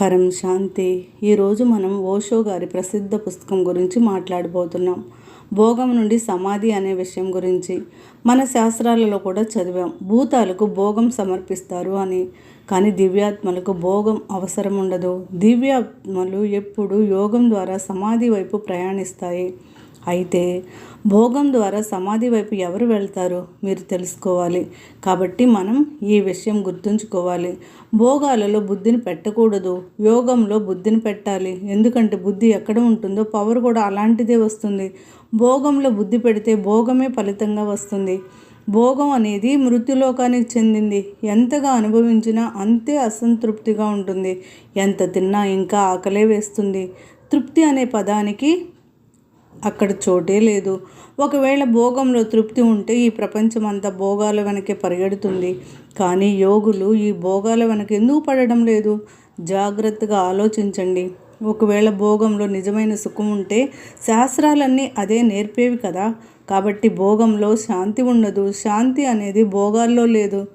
పరం శాంతి. ఈరోజు మనం ఓషో గారి ప్రసిద్ధ పుస్తకం గురించి మాట్లాడబోతున్నాం. భోగం నుండి సమాధి అనే విషయం గురించి. మన శాస్త్రాలలో కూడా చదివాం. భూతాలకు భోగం సమర్పిస్తారు అని. కానీ దివ్యాత్మలకు భోగం అవసరం ఉండదు. దివ్యాత్మలు ఎప్పుడు యోగం ద్వారా సమాధి వైపు ప్రయాణిస్తాయి. అయితే భోగం ద్వారా సమాధి వైపు ఎవరు వెళ్తారు మీరు తెలుసుకోవాలి. కాబట్టి మనం ఈ విషయం గుర్తుంచుకోవాలి. భోగాలలో బుద్ధిని పెట్టకూడదు. యోగంలో బుద్ధిని పెట్టాలి. ఎందుకంటే బుద్ధి ఎక్కడ ఉంటుందో పవర్ కూడా అలాంటిదే వస్తుంది. భోగంలో బుద్ధి పెడితే భోగమే ఫలితంగా వస్తుంది. భోగం అనేది మృత్యులోకానికి చెందింది. ఎంతగా అనుభవించినా అంతే అసంతృప్తిగా ఉంటుంది. ఎంత తిన్నా ఇంకా ఆకలే వేస్తుంది. తృప్తి అనే పదానికి అక్కడ చోటే లేదు. ఒకవేళ భోగంలో తృప్తి ఉంటే ఈ ప్రపంచం అంతా భోగాల వెనకే పరిగెడుతుంది. కానీ యోగులు ఈ భోగాల వెనక ఎందుకు పడడం లేదు? జాగ్రత్తగా ఆలోచించండి. ఒకవేళ భోగంలో నిజమైన సుఖం ఉంటే శాస్త్రాలన్నీ అదే నేర్పేవి కదా. కాబట్టి భోగంలో శాంతి ఉండదు. శాంతి అనేది భోగాల్లో లేదు.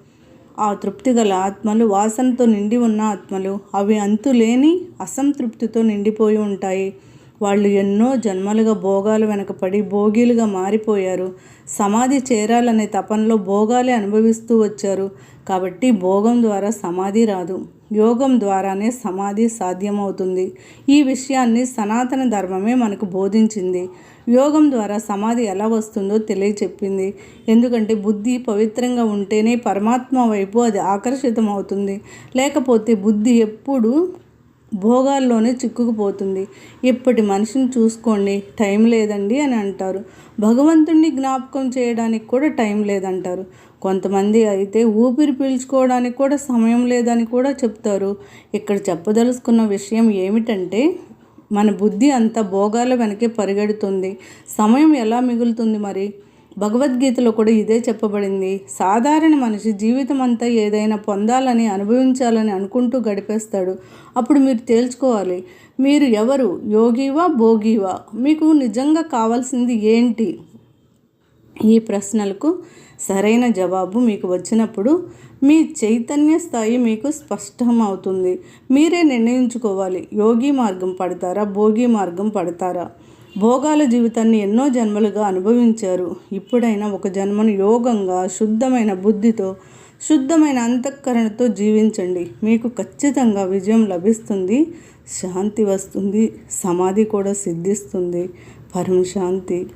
ఆ తృప్తి గల ఆత్మలు వాసనతో నిండి ఉన్న ఆత్మలు. అవి అంతులేని అసంతృప్తితో నిండిపోయి ఉంటాయి. వాళ్ళు ఎన్నో జన్మలుగా భోగాలు వెనకపడి భోగిలుగా మారిపోయారు. సమాధి చేరాలనే తపనలో భోగాలే అనుభవిస్తూ వచ్చారు. కాబట్టి భోగం ద్వారా సమాధి రాదు. యోగం ద్వారానే సమాధి సాధ్యమవుతుంది. ఈ విషయాన్ని సనాతన ధర్మమే మనకు బోధించింది. యోగం ద్వారా సమాధి ఎలా వస్తుందో తెలియచెప్పింది. ఎందుకంటే బుద్ధి పవిత్రంగా ఉంటేనే పరమాత్మ వైపు అది ఆకర్షితం అవుతుంది లేకపోతే బుద్ధి ఎప్పుడు భోగాల్లోనే చిక్కుకుపోతుంది. ఇప్పటి మనిషిని చూసుకోండి టైం లేదండి అని అంటారు. భగవంతుణ్ణి జ్ఞాపకం చేయడానికి కూడా టైం లేదంటారు. కొంతమంది అయితే ఊపిరి పీల్చుకోవడానికి కూడా సమయం లేదని కూడా చెప్తారు. ఇక్కడ చెప్పదలుచుకున్న విషయం ఏమిటంటే మన బుద్ధి అంత భోగాల వెనకే పరిగెడుతుంది. సమయం ఎలా మిగులుతుంది మరి? భగవద్గీతలో కూడా ఇదే చెప్పబడింది. సాధారణ మనిషి జీవితం అంతా ఏదైనా పొందాలని అనుభవించాలని అనుకుంటూ గడిపేస్తాడు. అప్పుడు మీరు తేల్చుకోవాలి. మీరు ఎవరు? యోగివా భోగివా? మీకు నిజంగా కావాల్సింది ఏంటి? ఈ ప్రశ్నలకు సరైన జవాబు మీకు వచ్చినప్పుడు మీ చైతన్య స్థాయి మీకు స్పష్టం అవుతుంది మీరే నిర్ణయించుకోవాలి. యోగి మార్గం పడతారా? భోగి మార్గం పడతారా? భోగాల జీవితాన్ని ఎన్నో జన్మలుగా అనుభవించారు. ఇప్పుడైనా ఒక జన్మను యోగంగా శుద్ధమైన బుద్ధితో శుద్ధమైన అంతఃకరణతో జీవించండి. మీకు ఖచ్చితంగా విజయం లభిస్తుంది. శాంతి వస్తుంది. సమాధి కూడా సిద్ధిస్తుంది. పరమ శాంతి.